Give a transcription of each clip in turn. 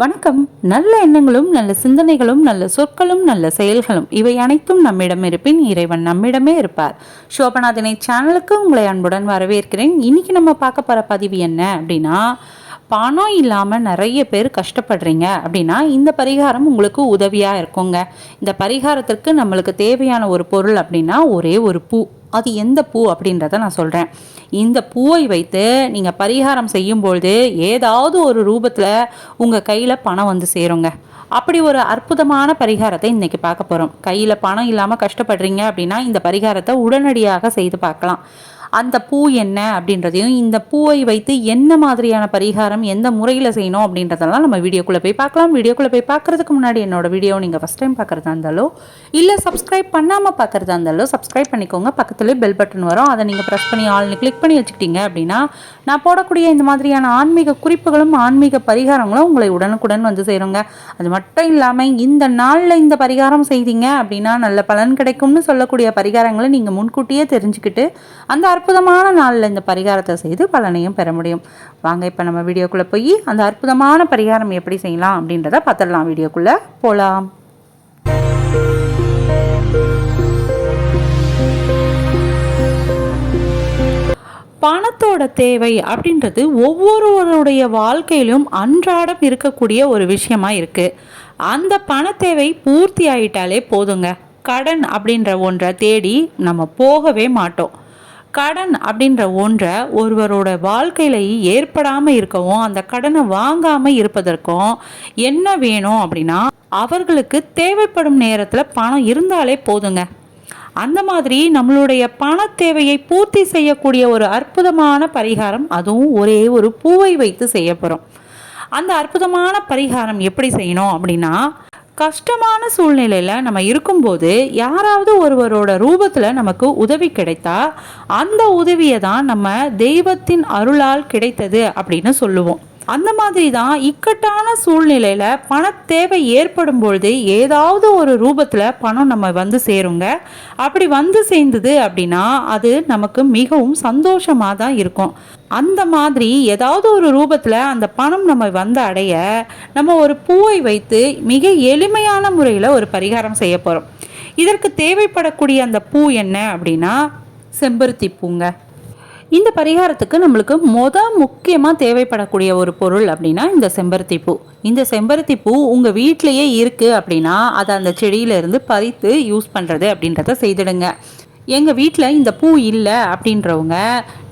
வணக்கம். நல்ல எண்ணங்களும் நல்ல சிந்தனைகளும் நல்ல சொற்களும் நல்ல செயல்களும் இவை அனைத்தும் நம்மிடம் இருப்பின் இறைவன் நம்மிடமே இருப்பார். சோபநாதனை சேனலுக்கு உங்களை அன்புடன் வரவேற்கிறேன். இன்னைக்கு நம்ம பார்க்க போகிற பதிவு என்ன அப்படின்னா பணம் இல்லாமல் நிறைய பேர் கஷ்டப்படுறீங்க அப்படின்னா இந்த பரிகாரம் உங்களுக்கு உதவியாக இருக்குங்க. இந்த பரிகாரத்திற்கு நம்மளுக்கு தேவையான ஒரு பொருள் அப்படின்னா ஒரே ஒரு பூ. அது எந்த பூ அப்படின்றத நான் சொல்கிறேன் இந்த பூவை வைத்து நீங்கள் பரிகாரம் செய்யும்பொழுது ஏதாவது ஒரு ரூபத்தில் உங்கள் கையில் பணம் வந்து சேருங்க. அப்படி ஒரு அற்புதமான பரிகாரத்தை இன்றைக்கி பார்க்க போகிறோம் கையில் பணம் இல்லாமல் கஷ்டப்படுறீங்க அப்படின்னா இந்த பரிகாரத்தை உடனடியாக செய்து பார்க்கலாம். அந்த பூ என்ன அப்படின்றதையும் இந்த பூவை வைத்து என்ன மாதிரியான பரிகாரம் எந்த முறையில் செய்யணும் அப்படின்றதெல்லாம் நம்ம வீடியோக்குள்ளே போய் பார்க்கலாம். வீடியோக்குள்ளே போய் பார்க்குறதுக்கு முன்னாடி என்னோட வீடியோ நீங்கள் ஃபஸ்ட் டைம் பார்க்குறதா இருந்தாலோ இல்லை சப்ஸ்கிரைப் பண்ணாமல் பார்க்குறதா இருந்தாலோ சப்ஸ்கிரைப் பண்ணிக்கோங்க. பக்கத்துலேயே பெல் பட்டன் வரும். அதை நீங்கள் ப்ரெஸ் பண்ணி ஆள்னு கிளிக் பண்ணி வச்சுக்கிட்டீங்க அப்படின்னா நான் போடக்கூடிய இந்த மாதிரியான ஆன்மீக குறிப்புகளும் ஆன்மீக பரிகாரங்களும் உங்களை உடனுக்குடன் வந்து சேருங்க. அது மட்டும் இல்லாமல் இந்த நாளில் இந்த பரிகாரம் செய்தீங்க அப்படின்னா நல்ல பலன் கிடைக்கும்னு சொல்லக்கூடிய பரிகாரங்களை நீங்கள் முன்கூட்டியே தெரிஞ்சுக்கிட்டு அந்த அற்புதமான நாளில் இந்த பரிகாரத்தை செய்து பலனையும் பெற முடியும். வாங்க இப்போ நம்ம வீடியோக்குள்ளே போய் அந்த அற்புதமான பரிகாரம் எப்படி செய்யலாம் அப்படின்றத பார்த்துடலாம் வீடியோக்குள்ளே. போகலாம் பணத்தோட தேவை அப்படின்றது ஒவ்வொருவருடைய வாழ்க்கையிலும் அன்றாடம் இருக்கக்கூடிய ஒரு விஷயமா இருக்கு. அந்த பண தேவை பூர்த்தி ஆயிட்டாலே போதுங்க. கடன் அப்படின்ற ஒன்றை தேடி நம்ம போகவே மாட்டோம். கடன் அப்படின்ற ஒன்றை ஒருவரோட வாழ்க்கையில ஏற்படாமல் இருக்கவும் அந்த கடனை வாங்காமல் இருப்பதற்கும் என்ன வேணும் அப்படின்னா அவர்களுக்கு தேவைப்படும் நேரத்தில் பணம் இருந்தாலே போதுங்க. அந்த மாதிரி நம்மளுடைய பண தேவையை பூர்த்தி செய்யக்கூடிய ஒரு அற்புதமான பரிகாரம் அதுவும் ஒரே ஒரு பூவை வைத்து செய்ய போகிறோம் அந்த அற்புதமான பரிகாரம் எப்படி செய்யணும் அப்படின்னா கஷ்டமான சூழ்நிலையில் நம்ம இருக்கும்போது யாராவது ஒருவரோட ரூபத்தில் நமக்கு உதவி கிடைத்தா அந்த உதவியை தான் நம்ம தெய்வத்தின் அருளால் கிடைத்தது அப்படின்னு சொல்லுவோம். அந்த மாதிரி தான் இக்கட்டான சூழ்நிலையில் பண தேவை ஏற்படும் பொழுது ஏதாவது ஒரு ரூபத்தில் பணம் நம்ம வந்து சேருங்க. அப்படி வந்து சேர்ந்தது அப்படின்னா அது நமக்கு மிகவும் சந்தோஷமாக தான் இருக்கும். அந்த மாதிரி ஏதாவது ஒரு ரூபத்தில் அந்த பணம் நம்ம வந்து அடைய நம்ம ஒரு பூவை வைத்து மிக எளிமையான முறையில் ஒரு பரிகாரம் செய்ய போகிறோம் இதற்கு தேவைப்படக்கூடிய அந்த பூ என்ன அப்படின்னா செம்பருத்தி பூங்க. இந்த பரிகாரத்துக்கு நம்மளுக்கு மொத முக்கியமாக தேவைப்படக்கூடிய ஒரு பொருள் அப்படின்னா இந்த செம்பருத்தி பூ. இந்த செம்பருத்தி பூ உங்கள் வீட்டிலையே இருக்குது அப்படின்னா அதை அந்த செடியிலேருந்து பறித்து யூஸ் பண்ணுறது அப்படின்றத செய்திடுங்க. எங்கள் வீட்டில் இந்த பூ இல்லை அப்படின்றவங்க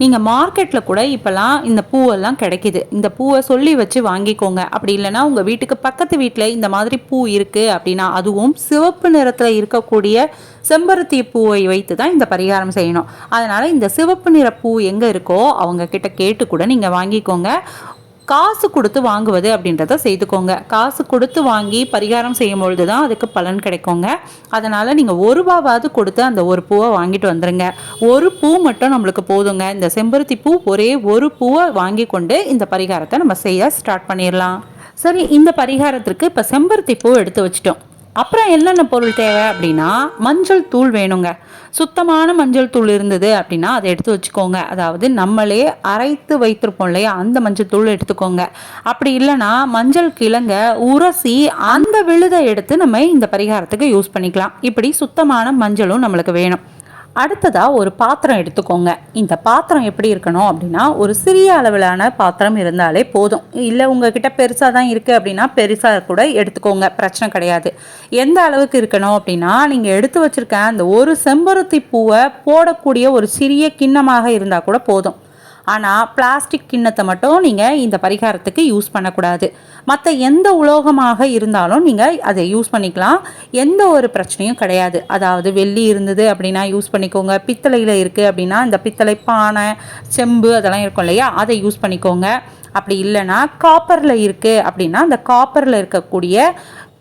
நீங்கள் மார்க்கெட்டில் கூட இப்போல்லாம் இந்த பூவெல்லாம் கிடைக்கிது. இந்த பூவை சொல்லி வச்சு வாங்கிக்கோங்க. அப்படி இல்லைன்னா உங்கள் வீட்டுக்கு பக்கத்து வீட்டில் இந்த மாதிரி பூ இருக்குது அப்படின்னா அதுவும் சிவப்பு நிறத்தில் இருக்கக்கூடிய செம்பருத்தி பூவை வைத்து தான் இந்த பரிகாரம் செய்யணும். அதனால் இந்த சிவப்பு நிற பூ எங்கே இருக்கோ அவங்க கிட்ட கேட்டு கூட நீங்கள் வாங்கிக்கோங்க. காசு கொடுத்து வாங்குவது அப்படின்றத செய்துக்கோங்க. காசு கொடுத்து வாங்கி பரிகாரம் செய்யும் பொழுது தான் அதுக்கு பலன் கிடைக்குங்க. அதனால் நீங்கள் ஒரு ரூபாவாவது கொடுத்து அந்த ஒரு பூவை வாங்கிட்டு வந்துடுங்க ஒரு பூ மட்டும் நம்மளுக்கு போதுங்க. இந்த செம்பருத்தி பூ ஒரே ஒரு பூவை வாங்கி கொண்டு இந்த பரிகாரத்தை நம்ம செய்ய ஸ்டார்ட் பண்ணிடலாம். சரி இந்த பரிகாரத்திற்கு இப்போ செம்பருத்தி பூ எடுத்து வச்சிட்டோம். அப்புறம் என்னென்ன பொருள் தேவை அப்படின்னா மஞ்சள் தூள் வேணுங்க. சுத்தமான மஞ்சள் தூள் இருந்தது அப்படின்னா அதை எடுத்து வச்சுக்கோங்க. அதாவது நம்மளே அரைத்து வைத்திருப்போம் இல்லையா அந்த மஞ்சள் தூள் எடுத்துக்கோங்க. அப்படி இல்லைன்னா மஞ்சள் கிழங்க உரசி அந்த விழுதை எடுத்து நம்ம இந்த பரிகாரத்துக்கு யூஸ் பண்ணிக்கலாம். இப்படி சுத்தமான மஞ்சளும் நம்மளுக்கு வேணும். அடுத்ததாக ஒரு பாத்திரம் எடுத்துக்கோங்க. இந்த பாத்திரம் எப்படி இருக்கணும் அப்படின்னா ஒரு சிறிய அளவிலான பாத்திரம் இருந்தாலே போதும். இல்லை உங்ககிட்ட பெருசாக தான் இருக்குது அப்படின்னா பெருசாக கூட எடுத்துக்கோங்க. பிரச்சனை கிடையாது. எந்த அளவுக்கு இருக்கணும் அப்படின்னா நீங்கள் எடுத்து வச்சுருக்க அந்த ஒரு செம்பருத்தி பூவை போடக்கூடிய ஒரு சிறிய கிண்ணமாக இருந்தால் கூட போதும். ஆனால் பிளாஸ்டிக் கிண்ணத்தை மட்டும் நீங்கள் இந்த பரிகாரத்துக்கு யூஸ் பண்ணக்கூடாது. மற்ற எந்த உலோகமாக இருந்தாலும் நீங்கள் அதை யூஸ் பண்ணிக்கலாம். எந்த ஒரு பிரச்சனையும் கிடையாது. அதாவது வெள்ளி இருந்தது அப்படின்னா யூஸ் பண்ணிக்கோங்க. பித்தளையில் இருக்குது அப்படின்னா இந்த பித்தளை பானை செம்பு அதெல்லாம் இருக்கும் இல்லையா? அதை யூஸ் பண்ணிக்கோங்க. அப்படி இல்லைன்னா காப்பரில் இருக்குது அப்படின்னா அந்த காப்பரில் இருக்கக்கூடிய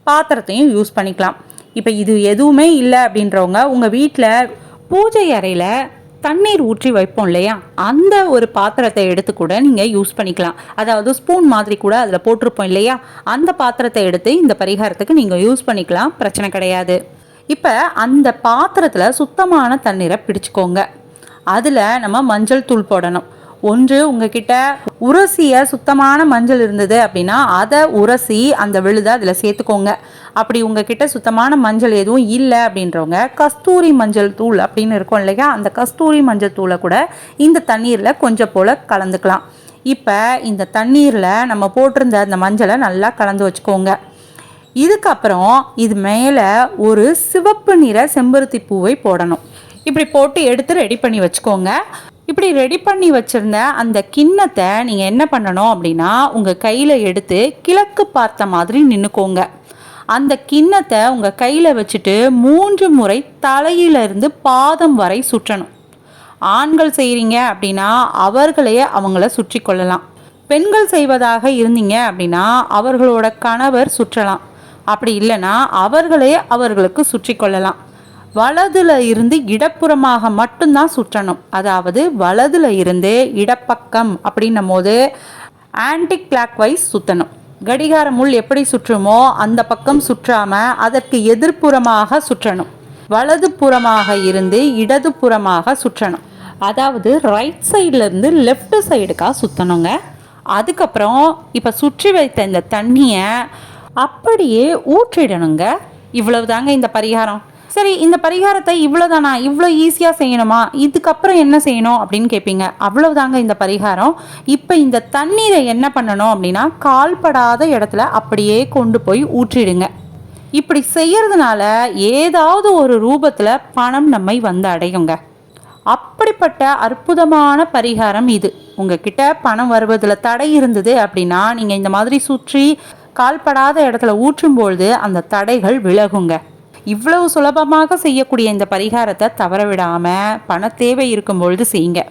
பாத்திரத்தையும் யூஸ் பண்ணிக்கலாம். இப்போ இது எதுவுமே இல்லை அப்படின்றவங்க உங்கள் வீட்டில் பூஜை அறையில் தண்ணீர் ஊற்றி வைப்போம் இல்லையா? அந்த ஒரு பாத்திரத்தை எடுத்து கூட நீங்கள் யூஸ் பண்ணிக்கலாம். அதாவது ஸ்பூன் மாதிரி கூட அதில் போட்டிருப்போம் இல்லையா? அந்த பாத்திரத்தை எடுத்து இந்த பரிகாரத்துக்கு நீங்கள் யூஸ் பண்ணிக்கலாம். பிரச்சனை கிடையாது. இப்போ அந்த பாத்திரத்தில் சுத்தமான தண்ணீரை பிடிச்சிக்கோங்க. அதில் நம்ம மஞ்சள் தூள் போடணும். ஒன்று உங்ககிட்ட உரசிய சுத்தமான மஞ்சள் இருந்தது அப்படின்னா அதை உரசி அந்த விழுதை அதில் சேர்த்துக்கோங்க. அப்படி உங்ககிட்ட சுத்தமான மஞ்சள் எதுவும் இல்லை அப்படின்றவங்க கஸ்தூரி மஞ்சள் தூள் அப்படின்னு இருக்கும் இல்லையா? அந்த கஸ்தூரி மஞ்சள் தூளை கூட இந்த தண்ணீரில் கொஞ்சம் போல் கலந்துக்கலாம். இப்போ இந்த தண்ணீரில் நம்ம போட்டிருந்த அந்த மஞ்சளை நல்லா கலந்து வச்சுக்கோங்க. இதுக்கப்புறம் இது மேலே ஒரு சிவப்பு நிற செம்பருத்தி பூவை போடணும். இப்படி போட்டு எடுத்து ரெடி பண்ணி வச்சுக்கோங்க. இப்படி ரெடி பண்ணி வச்சுருந்த அந்த கிண்ணத்தை நீங்கள் என்ன பண்ணணும் அப்படின்னா உங்கள் கையில் எடுத்து கிழக்கு பார்த்த மாதிரி நின்றுக்கோங்க அந்த கிண்ணத்தை உங்கள் கையில் வச்சுட்டு மூன்று முறை தலையிலிருந்து பாதம் வரை சுற்றணும். ஆண்கள் செய்கிறீங்க அப்படின்னா அவர்களே அவங்கள சுற்றி கொள்ளலாம். பெண்கள் செய்வதாக இருந்தீங்க அப்படின்னா அவர்களோட கணவர் சுற்றலாம். அப்படி இல்லைன்னா அவர்களே அவர்களுக்கு சுற்றி கொள்ளலாம். வலதுல இருந்து இடப்புறமாக மட்டும்தான் சுற்றணும். அதாவது வலதுல இருந்து இடப்பக்கம் அப்படின்னும் போது ஆன்டி கிளாக் வைஸ் சுற்றணும் கடிகார முள் எப்படி சுற்றுமோ அந்த பக்கம் சுற்றாம அதற்கு எதிர்ப்புறமாக சுற்றணும். வலது புறமாக இருந்து இடது புறமாக சுற்றணும். அதாவது ரைட் சைட்ல இருந்து லெஃப்ட் சைடுக்காக சுற்றணுங்க அதுக்கப்புறம் இப்போ சுற்றி வைத்த இந்த தண்ணியை அப்படியே ஊற்றிடணுங்க. இவ்வளவு தாங்க இந்த பரிகாரம். சரி இந்த பரிகாரத்தை இவ்வளோதானா இவ்வளோ ஈஸியாக செய்யணுமா? இதுக்கப்புறம் என்ன செய்யணும் அப்படின்னு கேட்பீங்க அவ்வளவுதாங்க இந்த பரிகாரம். இப்போ இந்த தண்ணீரை என்ன பண்ணணும் அப்படின்னா கால்படாத இடத்துல அப்படியே கொண்டு போய் ஊற்றிடுங்க. இப்படி செய்யறதுனால ஏதாவது ஒரு ரூபத்தில் பணம் நம்மை வந்து அடையுங்க. அப்படிப்பட்ட அற்புதமான பரிகாரம் இது. உங்ககிட்ட பணம் வருவதில் தடை இருந்தது அப்படின்னா நீங்கள் இந்த மாதிரி சுற்றி கால்படாத இடத்துல ஊற்றும் பொழுது அந்த தடைகள் விலகுங்க. இவ்வளவு சுலபமாக செய்யக்கூடிய இந்த பரிகாரத்தை தவற விடாமல் பண தேவை இருக்கும் பொழுது செய்யுங்க.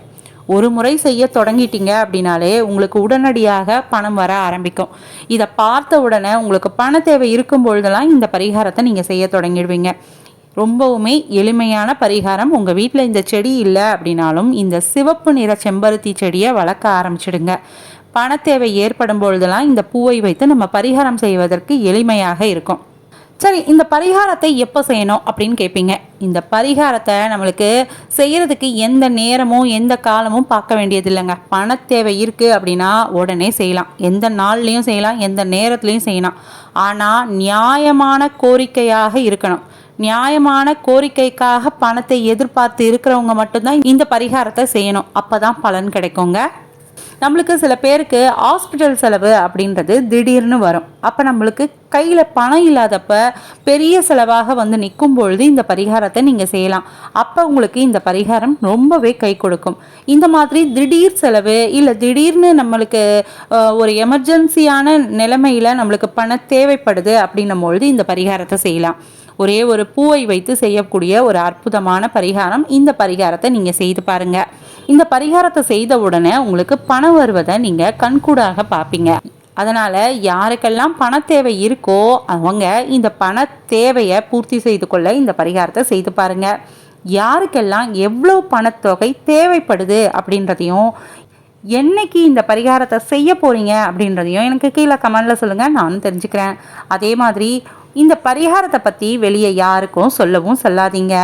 ஒரு முறை செய்ய தொடங்கிட்டீங்க அப்படின்னாலே உங்களுக்கு உடனடியாக பணம் வர ஆரம்பிக்கும். இதை பார்த்த உடனே உங்களுக்கு பண தேவை இருக்கும் பொழுதெல்லாம் இந்த பரிகாரத்தை நீங்கள் செய்ய தொடங்கிடுவீங்க. ரொம்பவுமே எளிமையான பரிகாரம். உங்கள் வீட்டில் இந்த செடி இல்லை அப்படின்னாலும் இந்த சிவப்பு நிற செம்பருத்தி செடியை வளர்க்க ஆரம்பிச்சிடுங்க. பணத்தேவை ஏற்படும் பொழுதெல்லாம் இந்த பூவை வைத்து நம்ம பரிகாரம் செய்வதற்கு எளிமையாக இருக்கும். சரி இந்த பரிகாரத்தை எப்போ செய்யணும் அப்படின்னு கேட்பீங்க இந்த பரிகாரத்தை நம்மளுக்கு செய்கிறதுக்கு எந்த நேரமும் எந்த காலமும் பார்க்க வேண்டியது இல்லைங்க. பண தேவை இருக்குது அப்படின்னா உடனே செய்யலாம். எந்த நாள்லேயும் செய்யலாம் எந்த நேரத்துலையும் செய்யலாம். ஆனால் நியாயமான கோரிக்கையாக இருக்கணும். நியாயமான கோரிக்கைக்காக பணத்தை எதிர்பார்த்து இருக்கிறவங்க மட்டும்தான் இந்த பரிகாரத்தை செய்யணும். அப்போ தான் பலன் கிடைக்குங்க. நம்மளுக்கு சில பேருக்கு ஹாஸ்பிட்டல் செலவு அப்படின்றது திடீர்னு வரும். அப்போ நம்மளுக்கு கையில் பணம் இல்லாதப்ப பெரிய செலவாக வந்து நிற்கும் பொழுது இந்த பரிகாரத்தை நீங்கள் செய்யலாம். அப்போ உங்களுக்கு இந்த பரிகாரம் ரொம்பவே கை கொடுக்கும். இந்த மாதிரி திடீர் செலவு இல்லை திடீர்னு நம்மளுக்கு ஒரு எமர்ஜென்சியான நிலைமையில் நம்மளுக்கு பணம் தேவைப்படுது அப்படின்னும் பொழுது இந்த பரிகாரத்தை செய்யலாம். ஒரே ஒரு பூவை வைத்து செய்யக்கூடிய ஒரு அற்புதமான பரிகாரம். இந்த பரிகாரத்தை நீங்கள் செய்து பாருங்கள் இந்த பரிகாரத்தை செய்த உடனே உங்களுக்கு பணம் வருவதை நீங்கள் கண்கூடாக பார்ப்பீங்க. அதனால் யாருக்கெல்லாம் பண தேவை இருக்கோ அவங்க இந்த பண தேவையை பூர்த்தி செய்து கொள்ள இந்த பரிகாரத்தை செய்து பாருங்கள் யாருக்கெல்லாம் எவ்வளோ பணத்தொகை தேவைப்படுது அப்படின்றதையும் என்னைக்கு இந்த பரிகாரத்தை செய்ய போகிறீங்க அப்படின்றதையும் எனக்கு கீழே கமெண்டில் சொல்லுங்கள் நானும் தெரிஞ்சுக்கிறேன். அதே மாதிரி இந்த பரிகாரத்தை பற்றி வெளியே யாருக்கும் சொல்லவும் சொல்லாதீங்க.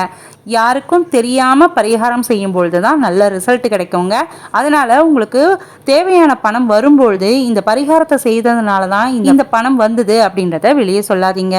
யாருக்கும் தெரியாமல் பரிகாரம் செய்யும் பொழுது தான் நல்ல ரிசல்ட் கிடைக்குங்க. அதனால் உங்களுக்கு தேவையான பணம் வரும்பொழுது இந்த பரிகாரத்தை செய்ததுனால தான் இந்த பணம் வந்தது அப்படின்றத வெளியே சொல்லாதீங்க.